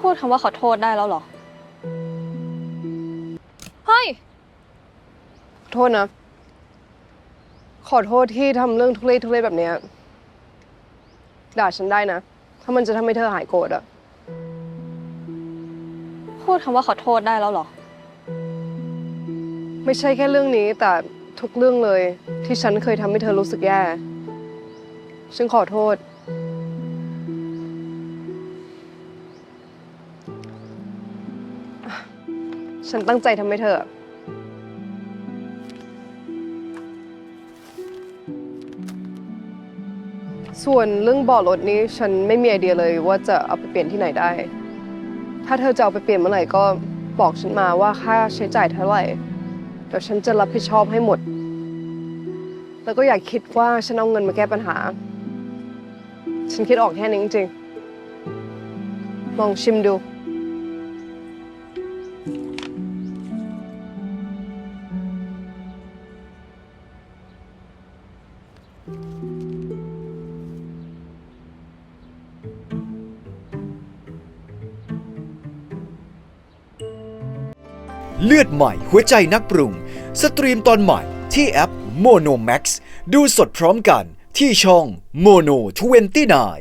พูดคำว่าขอโทษได้แล้วเหรอ เฮ้ย ขอโทษนะ ขอโทษที่ทำเรื่องทุเรศทุเรศแบบเนี้ยด่าฉันได้นะ ถ้ามันจะทำให้เธอหายโกรธอะพูดคำว่าขอโทษได้แล้วเหรอ ไม่ใช่แค่เรื่องนี้ แต่ทุกเรื่องเลยที่ฉันเคยทำให้เธอรู้สึกแย่ ฉันขอโทษ ฉันตั้งใจทำให้เธอ ส่วนเรื่องบ่อรถนี้ฉันไม่มีไอเดียเลยว่าจะเอาไปเปลี่ยนที่ไหนได้ ถ้าเธอจะเอาไปเปลี่ยนเมื่อไหร่ก็บอกฉันมาว่าค่าใช้จ่ายเท่าไหร่ เดี๋ยวฉันจะรับผิดชอบให้หมด แล้วก็อย่าคิดว่าฉันเอาเงินมาแก้ปัญหา ฉันคิดออกแค่นี้จริงๆ ลองชิมดู เลือดใหม่หัวใจนักปรุง สตรีมตอนใหม่ที่แอป Mono Max ดูสดพร้อมกันที่ช่อง Mono 29